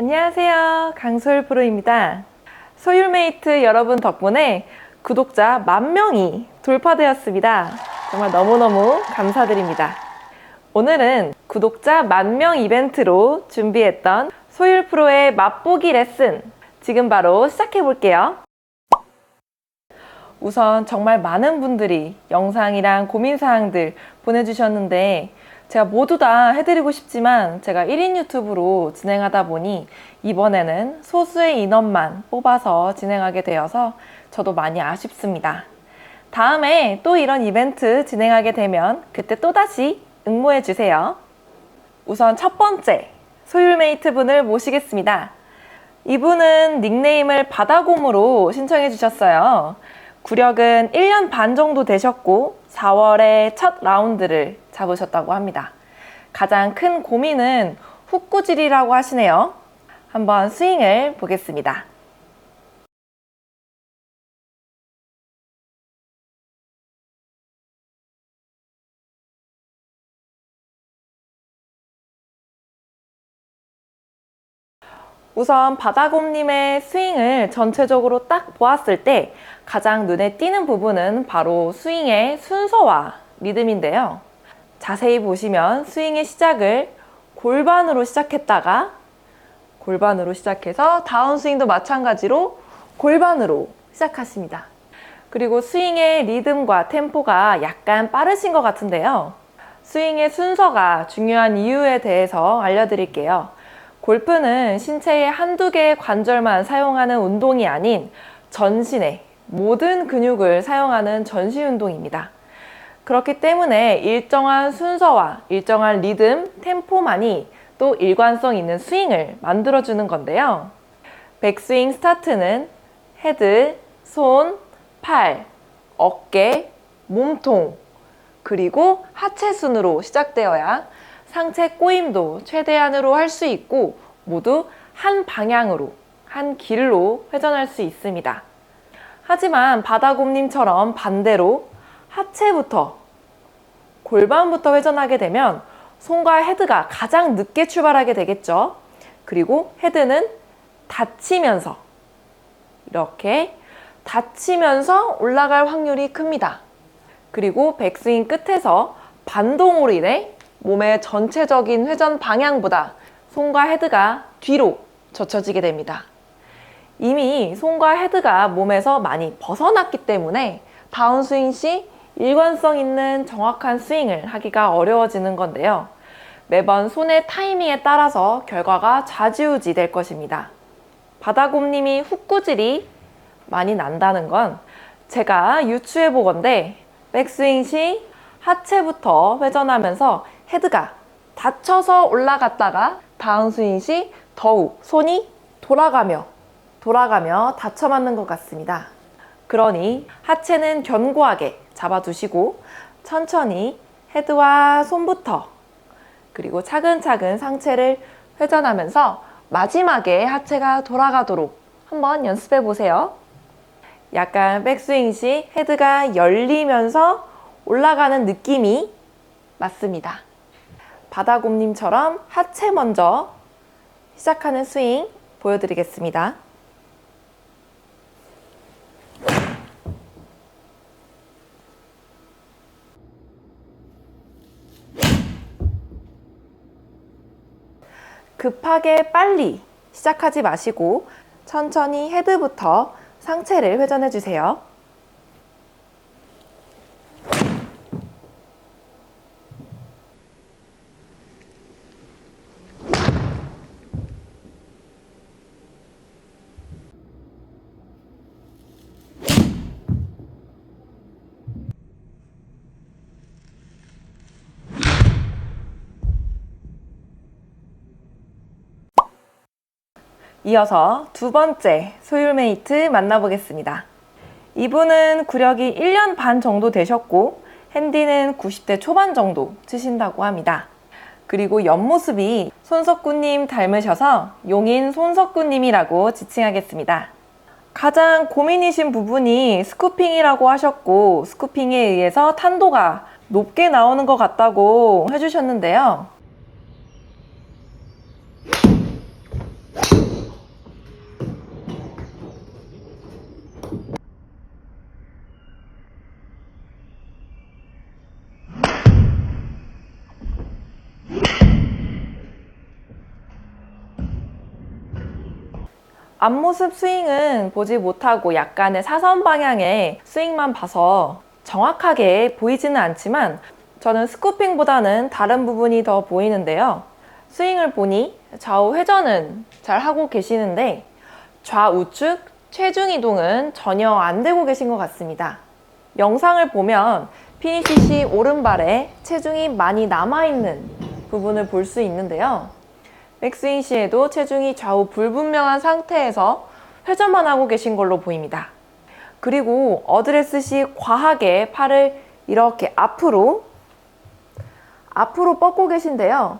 안녕하세요. 강소율 프로입니다. 소율메이트 여러분 덕분에 구독자 만 명이 돌파되었습니다. 정말 너무너무 감사드립니다. 오늘은 구독자 만 명 이벤트로 준비했던 소율 프로의 맛보기 레슨 지금 바로 시작해 볼게요. 우선 정말 많은 분들이 영상이랑 고민사항들 보내주셨는데 제가 모두 다 해드리고 싶지만 제가 1인 유튜브로 진행하다 보니 이번에는 소수의 인원만 뽑아서 진행하게 되어서 저도 많이 아쉽습니다. 다음에 또 이런 이벤트 진행하게 되면 그때 또다시 응모해 주세요. 우선 첫 번째 소율메이트 분을 모시겠습니다. 이분은 닉네임을 바다곰으로 신청해 주셨어요. 구력은 1년 반 정도 되셨고 4월에 첫 라운드를 잡으셨다고 합니다. 가장 큰 고민은 훅구질이라고 하시네요. 한번 스윙을 보겠습니다. 우선 바다곰님의 스윙을 전체적으로 딱 보았을 때 가장 눈에 띄는 부분은 바로 스윙의 순서와 리듬인데요. 자세히 보시면 스윙의 시작을 골반으로 시작했다가 골반으로 시작해서 다운 스윙도 마찬가지로 골반으로 시작하십니다. 그리고 스윙의 리듬과 템포가 약간 빠르신 것 같은데요. 스윙의 순서가 중요한 이유에 대해서 알려드릴게요. 골프는 신체의 한두 개의 관절만 사용하는 운동이 아닌 전신의 모든 근육을 사용하는 전신 운동입니다. 그렇기 때문에 일정한 순서와 일정한 리듬, 템포만이 또 일관성 있는 스윙을 만들어주는 건데요. 백스윙 스타트는 헤드, 손, 팔, 어깨, 몸통, 그리고 하체 순으로 시작되어야 상체 꼬임도 최대한으로 할 수 있고 모두 한 방향으로, 한 길로 회전할 수 있습니다. 하지만 바다곰님처럼 반대로 하체부터 골반부터 회전하게 되면 손과 헤드가 가장 늦게 출발하게 되겠죠. 그리고 헤드는 닫히면서 이렇게 닫히면서 올라갈 확률이 큽니다. 그리고 백스윙 끝에서 반동으로 인해 몸의 전체적인 회전 방향보다 손과 헤드가 뒤로 젖혀지게 됩니다. 이미 손과 헤드가 몸에서 많이 벗어났기 때문에 다운스윙 시 일관성 있는 정확한 스윙을 하기가 어려워지는 건데요. 매번 손의 타이밍에 따라서 결과가 좌지우지 될 것입니다. 바다곰님이 훅구질이 많이 난다는 건 제가 유추해 보건데 백스윙 시 하체부터 회전하면서 헤드가 닫혀서 올라갔다가 다운스윙 시 더욱 손이 돌아가며 돌아가며 닫혀 맞는 것 같습니다. 그러니 하체는 견고하게 잡아두시고 천천히 헤드와 손부터 그리고 차근차근 상체를 회전하면서 마지막에 하체가 돌아가도록 한번 연습해 보세요. 약간 백스윙 시 헤드가 열리면서 올라가는 느낌이 맞습니다. 바다곰님처럼 하체 먼저 시작하는 스윙 보여드리겠습니다. 급하게 빨리 시작하지 마시고 천천히 헤드부터 상체를 회전해 주세요. 이어서 두 번째 소율메이트 만나보겠습니다. 이분은 구력이 1년 반 정도 되셨고 핸디는 90대 초반 정도 치신다고 합니다. 그리고 옆모습이 손석구님 닮으셔서 용인 손석구님이라고 지칭하겠습니다. 가장 고민이신 부분이 스쿠핑이라고 하셨고 스쿠핑에 의해서 탄도가 높게 나오는 것 같다고 해주셨는데요. 앞모습 스윙은 보지 못하고 약간의 사선 방향의 스윙만 봐서 정확하게 보이지는 않지만 저는 스쿠핑보다는 다른 부분이 더 보이는데요. 스윙을 보니 좌우 회전은 잘 하고 계시는데 좌우측 체중 이동은 전혀 안 되고 계신 것 같습니다. 영상을 보면 피니시 시 오른발에 체중이 많이 남아있는 부분을 볼 수 있는데요. 백스윙 시에도 체중이 좌우 불분명한 상태에서 회전만 하고 계신 걸로 보입니다. 그리고 어드레스 시 과하게 팔을 이렇게 앞으로 앞으로 뻗고 계신데요.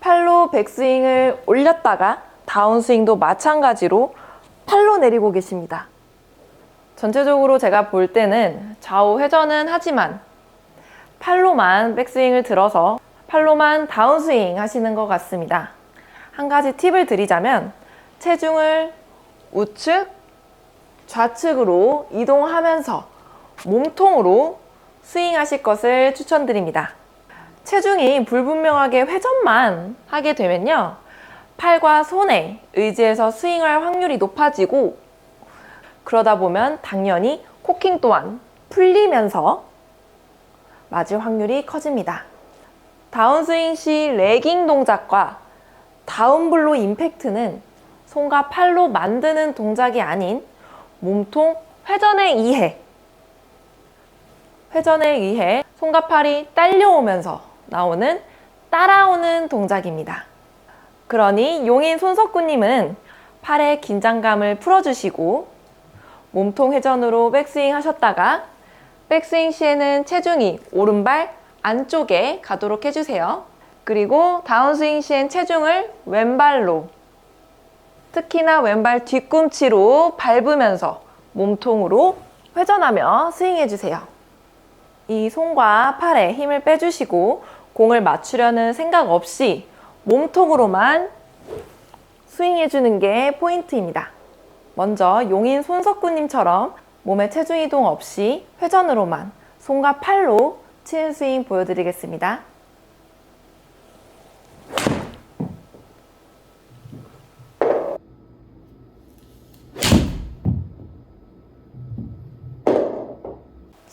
팔로 백스윙을 올렸다가 다운스윙도 마찬가지로 팔로 내리고 계십니다. 전체적으로 제가 볼 때는 좌우 회전은 하지만 팔로만 백스윙을 들어서 팔로만 다운스윙 하시는 것 같습니다. 한 가지 팁을 드리자면 체중을 우측, 좌측으로 이동하면서 몸통으로 스윙하실 것을 추천드립니다. 체중이 불분명하게 회전만 하게 되면요. 팔과 손에 의지해서 스윙할 확률이 높아지고 그러다 보면 당연히 코킹 또한 풀리면서 맞을 확률이 커집니다. 다운스윙 시 레깅 동작과 다운블로 임팩트는 손과 팔로 만드는 동작이 아닌 몸통 회전에 의해 회전에 의해 손과 팔이 딸려오면서 나오는 따라오는 동작입니다. 그러니 용인 손석구님은 팔의 긴장감을 풀어주시고 몸통 회전으로 백스윙 하셨다가 백스윙 시에는 체중이 오른발 안쪽에 가도록 해주세요. 그리고 다운스윙 시엔 체중을 왼발로 특히나 왼발 뒤꿈치로 밟으면서 몸통으로 회전하며 스윙해 주세요. 이 손과 팔에 힘을 빼주시고 공을 맞추려는 생각 없이 몸통으로만 스윙해 주는 게 포인트입니다. 먼저 용인 손석구님처럼 몸에 체중 이동 없이 회전으로만 손과 팔로 치는 스윙 보여드리겠습니다.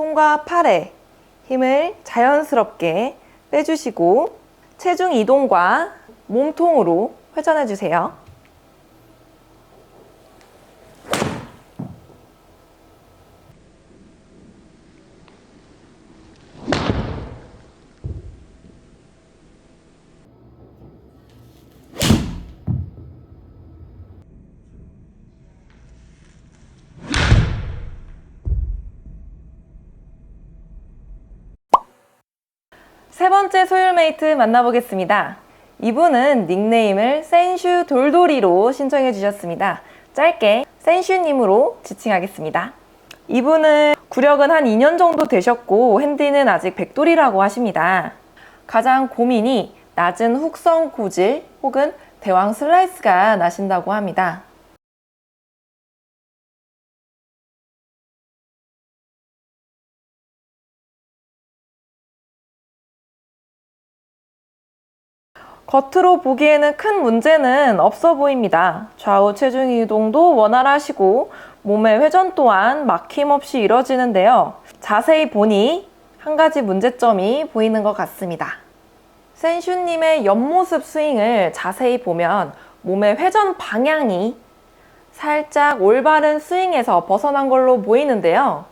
손과 팔에 힘을 자연스럽게 빼주시고 체중 이동과 몸통으로 회전해 주세요. 세 번째 소율메이트 만나보겠습니다. 이분은 닉네임을 센슈 돌돌이로 신청해 주셨습니다. 짧게 센슈님으로 지칭하겠습니다. 이분은 구력은 한 2년 정도 되셨고 핸디는 아직 백돌이라고 하십니다. 가장 고민이 낮은 훅성 고질 혹은 대왕 슬라이스가 나신다고 합니다. 겉으로 보기에는 큰 문제는 없어 보입니다. 좌우 체중 이동도 원활하시고 몸의 회전 또한 막힘없이 이뤄지는데요. 자세히 보니 한 가지 문제점이 보이는 것 같습니다. 센슈님의 옆모습 스윙을 자세히 보면 몸의 회전 방향이 살짝 올바른 스윙에서 벗어난 걸로 보이는데요.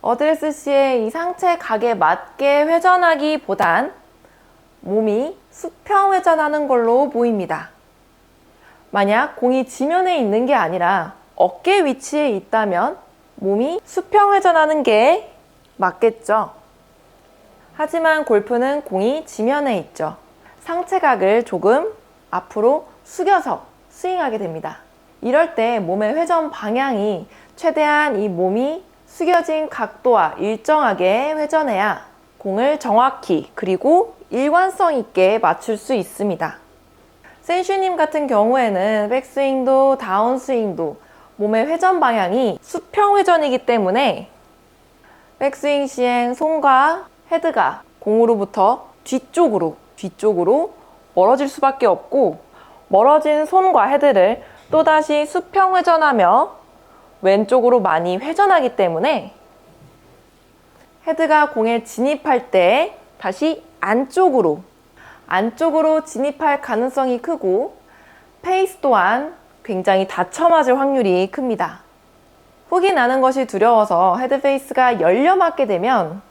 어드레스 씨의 이 상체 각에 맞게 회전하기보단 몸이 수평 회전하는 걸로 보입니다. 만약 공이 지면에 있는 게 아니라 어깨 위치에 있다면 몸이 수평 회전하는 게 맞겠죠. 하지만 골프는 공이 지면에 있죠. 상체각을 조금 앞으로 숙여서 스윙하게 됩니다. 이럴 때 몸의 회전 방향이 최대한 이 몸이 숙여진 각도와 일정하게 회전해야 공을 정확히 그리고 일관성 있게 맞출 수 있습니다. 센슈님 같은 경우에는 백스윙도 다운스윙도 몸의 회전 방향이 수평 회전이기 때문에 백스윙 시엔 손과 헤드가 공으로부터 뒤쪽으로 뒤쪽으로 멀어질 수밖에 없고 멀어진 손과 헤드를 또다시 수평 회전하며 왼쪽으로 많이 회전하기 때문에 헤드가 공에 진입할 때 다시 안쪽으로 안쪽으로 진입할 가능성이 크고 페이스 또한 굉장히 다쳐 맞을 확률이 큽니다. 훅이 나는 것이 두려워서 헤드 페이스가 열려 맞게 되면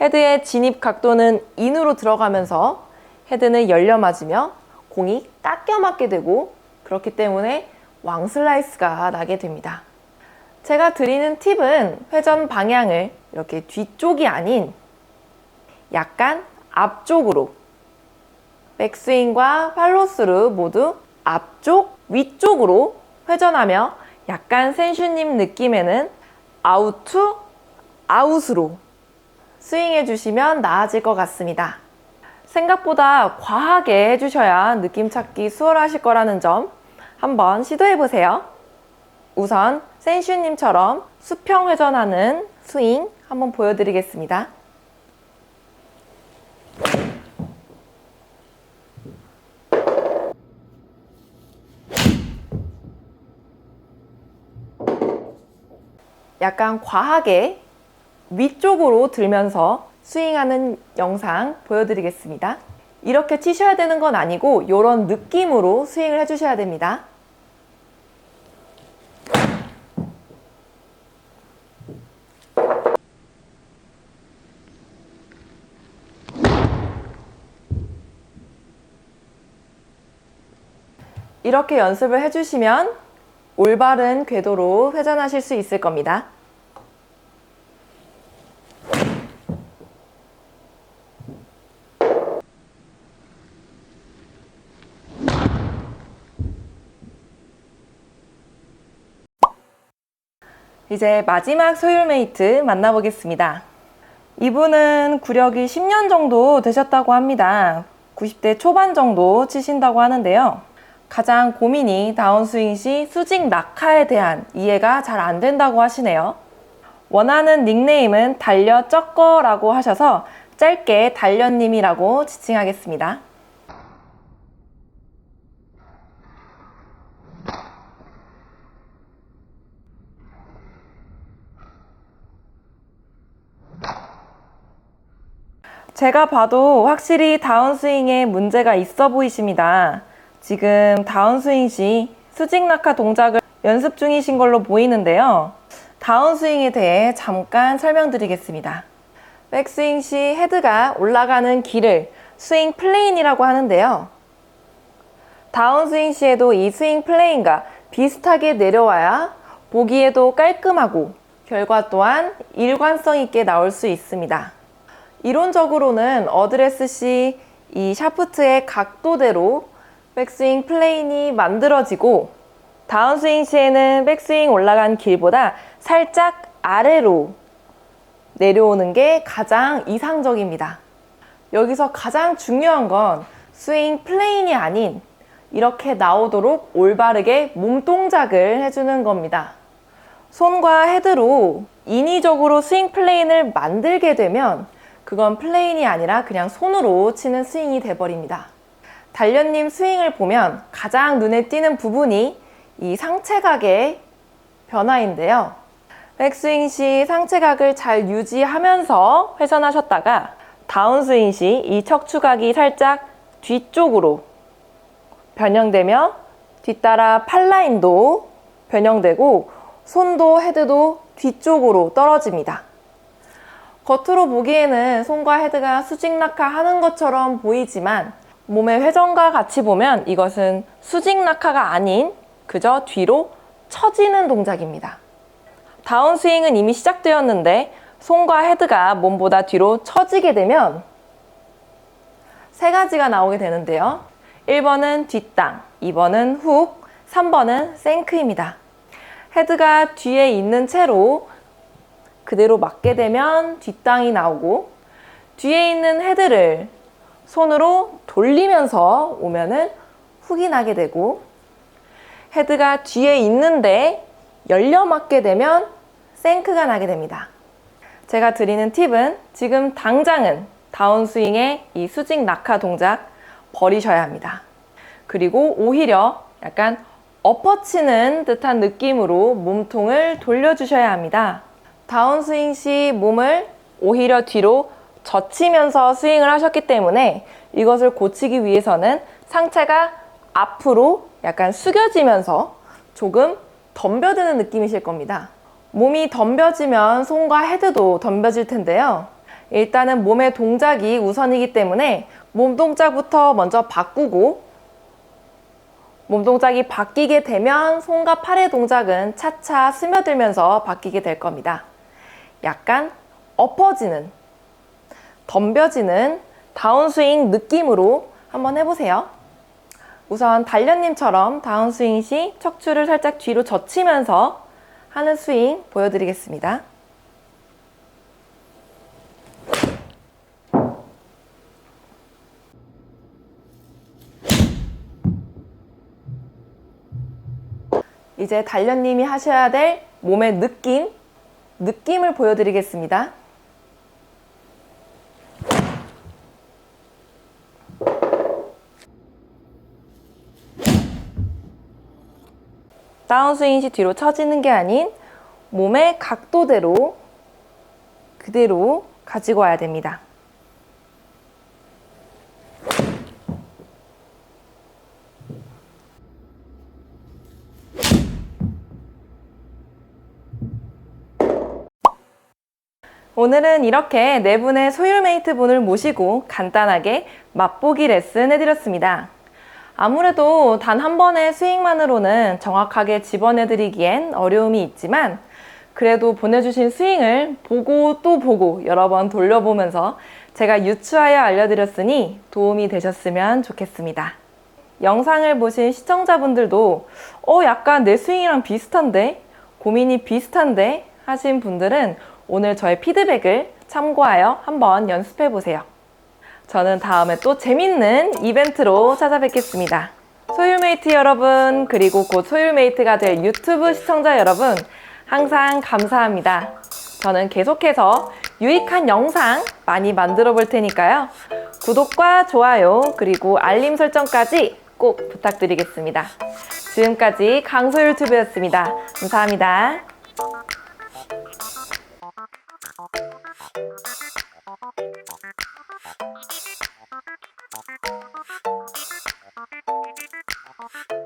헤드의 진입 각도는 인으로 들어가면서 헤드는 열려 맞으며 공이 깎여 맞게 되고 그렇기 때문에 왕 슬라이스가 나게 됩니다. 제가 드리는 팁은 회전 방향을 이렇게 뒤쪽이 아닌 약간 앞쪽으로 백스윙과 팔로스루 모두 앞쪽, 위쪽으로 회전하며 약간 센슈님 느낌에는 아웃투 아웃으로 스윙해 주시면 나아질 것 같습니다. 생각보다 과하게 해주셔야 느낌 찾기 수월하실 거라는 점 한번 시도해 보세요. 우선 센슈님처럼 수평 회전하는 스윙 한번 보여드리겠습니다. 약간 과하게 위쪽으로 들면서 스윙하는 영상 보여드리겠습니다. 이렇게 치셔야 되는 건 아니고 이런 느낌으로 스윙을 해주셔야 됩니다. 이렇게 연습을 해주시면 올바른 궤도로 회전하실 수 있을 겁니다. 이제 마지막 소율메이트 만나보겠습니다. 이분은 구력이 10년 정도 되셨다고 합니다. 90대 초반 정도 치신다고 하는데요. 가장 고민이 다운스윙 시 수직 낙하에 대한 이해가 잘 안 된다고 하시네요. 원하는 닉네임은 달려 쩍거라고 하셔서 짧게 달려님이라고 지칭하겠습니다. 제가 봐도 확실히 다운스윙에 문제가 있어 보이십니다. 지금 다운스윙 시 수직 낙하 동작을 연습 중이신 걸로 보이는데요. 다운스윙에 대해 잠깐 설명드리겠습니다. 백스윙 시 헤드가 올라가는 길을 스윙 플레인이라고 하는데요. 다운스윙 시에도 이 스윙 플레인과 비슷하게 내려와야 보기에도 깔끔하고 결과 또한 일관성 있게 나올 수 있습니다. 이론적으로는 어드레스 시 이 샤프트의 각도대로 백스윙 플레인이 만들어지고 다운스윙 시에는 백스윙 올라간 길보다 살짝 아래로 내려오는 게 가장 이상적입니다. 여기서 가장 중요한 건 스윙 플레인이 아닌 이렇게 나오도록 올바르게 몸 동작을 해주는 겁니다. 손과 헤드로 인위적으로 스윙 플레인을 만들게 되면 그건 플레인이 아니라 그냥 손으로 치는 스윙이 돼버립니다. 단련님 스윙을 보면 가장 눈에 띄는 부분이 이 상체각의 변화인데요. 백스윙 시 상체각을 잘 유지하면서 회전하셨다가 다운스윙 시 이 척추각이 살짝 뒤쪽으로 변형되며 뒤따라 팔라인도 변형되고 손도 헤드도 뒤쪽으로 떨어집니다. 겉으로 보기에는 손과 헤드가 수직 낙하 하는 것처럼 보이지만 몸의 회전과 같이 보면 이것은 수직 낙하가 아닌 그저 뒤로 처지는 동작입니다. 다운스윙은 이미 시작되었는데 손과 헤드가 몸보다 뒤로 처지게 되면 세 가지가 나오게 되는데요. 1번은 뒷땅, 2번은 훅, 3번은 생크입니다. 헤드가 뒤에 있는 채로 그대로 맞게 되면 뒷땅이 나오고 뒤에 있는 헤드를 손으로 돌리면서 오면은 훅이 나게 되고 헤드가 뒤에 있는데 열려 맞게 되면 생크가 나게 됩니다. 제가 드리는 팁은 지금 당장은 다운스윙의 이 수직 낙하 동작 버리셔야 합니다. 그리고 오히려 약간 엎어치는 듯한 느낌으로 몸통을 돌려주셔야 합니다. 다운스윙 시 몸을 오히려 뒤로 젖히면서 스윙을 하셨기 때문에 이것을 고치기 위해서는 상체가 앞으로 약간 숙여지면서 조금 덤벼드는 느낌이실 겁니다. 몸이 덤벼지면 손과 헤드도 덤벼질 텐데요. 일단은 몸의 동작이 우선이기 때문에 몸 동작부터 먼저 바꾸고 몸 동작이 바뀌게 되면 손과 팔의 동작은 차차 스며들면서 바뀌게 될 겁니다. 약간 엎어지는, 덤벼지는 다운스윙 느낌으로 한번 해보세요. 우선 단련님처럼 다운스윙 시 척추를 살짝 뒤로 젖히면서 하는 스윙 보여드리겠습니다. 이제 단련님이 하셔야 될 몸의 느낌, 느낌을 보여드리겠습니다. 다운스윙 시 뒤로 처지는 게 아닌 몸의 각도대로 그대로 가지고 와야 됩니다. 오늘은 이렇게 네 분의 소율메이트 분을 모시고 간단하게 맛보기 레슨 해드렸습니다. 아무래도 단 한 번의 스윙만으로는 정확하게 집어내드리기엔 어려움이 있지만 그래도 보내주신 스윙을 보고 또 보고 여러 번 돌려보면서 제가 유추하여 알려드렸으니 도움이 되셨으면 좋겠습니다. 영상을 보신 시청자분들도 어, 약간 내 스윙이랑 비슷한데? 고민이 비슷한데? 하신 분들은 오늘 저의 피드백을 참고하여 한번 연습해 보세요. 저는 다음에 또 재밌는 이벤트로 찾아뵙겠습니다. 소율메이트 여러분, 그리고 곧 소율메이트가 될 유튜브 시청자 여러분, 항상 감사합니다. 저는 계속해서 유익한 영상 많이 만들어 볼 테니까요. 구독과 좋아요, 그리고 알림 설정까지 꼭 부탁드리겠습니다. 지금까지 강소유튜브였습니다. 감사합니다. Thank you.